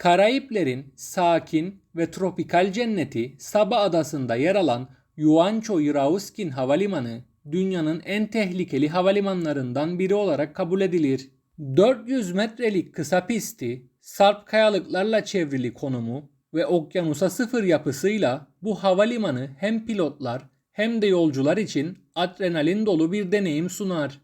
Karayiplerin sakin ve tropikal cenneti Saba adasında yer alan Yuancho Yrauskin Havalimanı dünyanın en tehlikeli havalimanlarından biri olarak kabul edilir. 400 metrelik kısa pisti, sarp kayalıklarla çevrili konumu ve okyanusa sıfır yapısıyla bu havalimanı hem pilotlar hem de yolcular için adrenalin dolu bir deneyim sunar.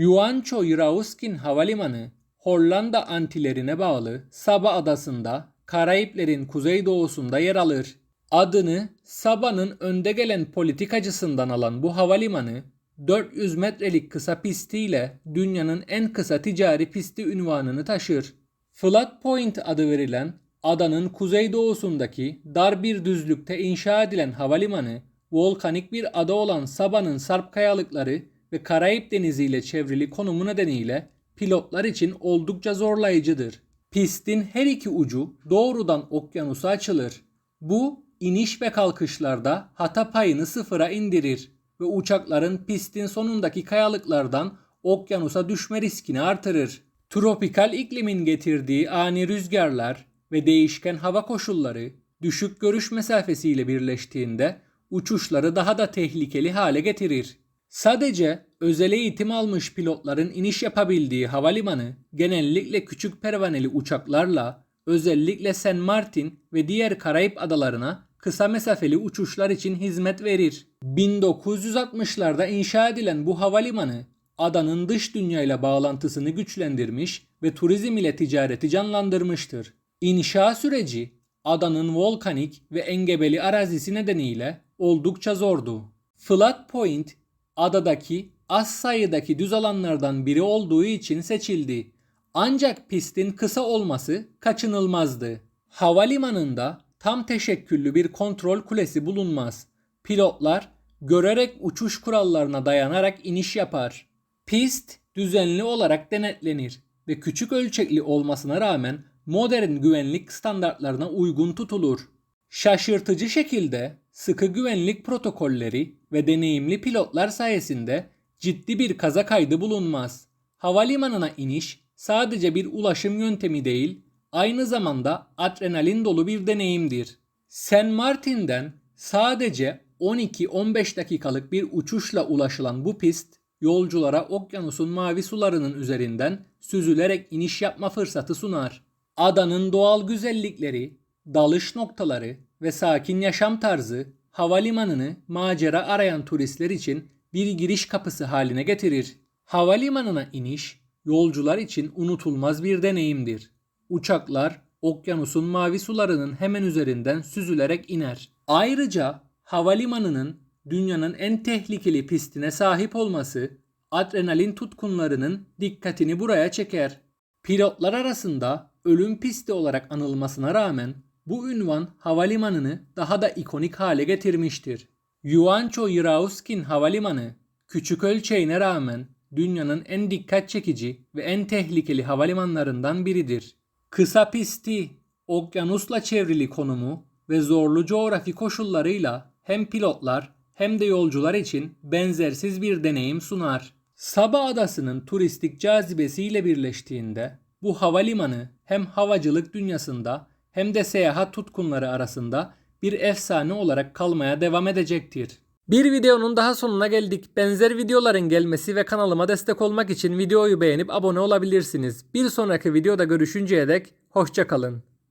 Yuancho Yrauskin Havalimanı, Hollanda Antillerine bağlı Saba adasında Karayiplerin kuzeydoğusunda yer alır. Adını Saba'nın önde gelen politikacısından alan bu havalimanı 400 metrelik kısa pistiyle dünyanın en kısa ticari pisti ünvanını taşır. Flat Point adı verilen adanın kuzeydoğusundaki dar bir düzlükte inşa edilen havalimanı volkanik bir ada olan Saba'nın sarp kayalıkları ve Karayip Denizi ile çevrili konumu nedeniyle pilotlar için oldukça zorlayıcıdır. Pistin her iki ucu doğrudan okyanusa açılır. Bu iniş ve kalkışlarda hata payını sıfıra indirir ve uçakların pistin sonundaki kayalıklardan okyanusa düşme riskini artırır. Tropikal iklimin getirdiği ani rüzgarlar ve değişken hava koşulları düşük görüş mesafesiyle birleştiğinde uçuşları daha da tehlikeli hale getirir. Sadece özel eğitim almış pilotların iniş yapabildiği havalimanı genellikle küçük pervaneli uçaklarla özellikle San Martin ve diğer Karayip adalarına kısa mesafeli uçuşlar için hizmet verir. 1960'larda inşa edilen bu havalimanı adanın dış dünyayla bağlantısını güçlendirmiş ve turizm ile ticareti canlandırmıştır. İnşa süreci adanın volkanik ve engebeli arazisi nedeniyle oldukça zordu. Flat Point adadaki az sayıdaki düz alanlardan biri olduğu için seçildi. Ancak pistin kısa olması kaçınılmazdı. Havalimanında tam teşekküllü bir kontrol kulesi bulunmaz. Pilotlar görerek uçuş kurallarına dayanarak iniş yapar. Pist düzenli olarak denetlenir ve küçük ölçekli olmasına rağmen modern güvenlik standartlarına uygun tutulur. Şaşırtıcı şekilde sıkı güvenlik protokolleri ve deneyimli pilotlar sayesinde ciddi bir kaza kaydı bulunmaz. Havalimanına iniş sadece bir ulaşım yöntemi değil, aynı zamanda adrenalin dolu bir deneyimdir. San Martin'den sadece 12-15 dakikalık bir uçuşla ulaşılan bu pist, yolculara okyanusun mavi sularının üzerinden süzülerek iniş yapma fırsatı sunar. Adanın doğal güzellikleri, dalış noktaları ve sakin yaşam tarzı havalimanını macera arayan turistler için bir giriş kapısı haline getirir. Havalimanına iniş yolcular için unutulmaz bir deneyimdir. Uçaklar okyanusun mavi sularının hemen üzerinden süzülerek iner. Ayrıca havalimanının dünyanın en tehlikeli pistine sahip olması adrenalin tutkunlarının dikkatini buraya çeker. Pilotlar arasında ölüm pisti olarak anılmasına rağmen bu ünvan havalimanını daha da ikonik hale getirmiştir. Yuancho Yrauskin Havalimanı küçük ölçeğine rağmen dünyanın en dikkat çekici ve en tehlikeli havalimanlarından biridir. Kısa pisti, okyanusla çevrili konumu ve zorlu coğrafi koşullarıyla hem pilotlar hem de yolcular için benzersiz bir deneyim sunar. Saba adasının turistik cazibesiyle birleştiğinde bu havalimanı hem havacılık dünyasında hem de seyahat tutkunları arasında bir efsane olarak kalmaya devam edecektir. Bir videonun daha sonuna geldik. Benzer videoların gelmesi ve kanalıma destek olmak için videoyu beğenip abone olabilirsiniz. Bir sonraki videoda görüşünceye dek hoşçakalın.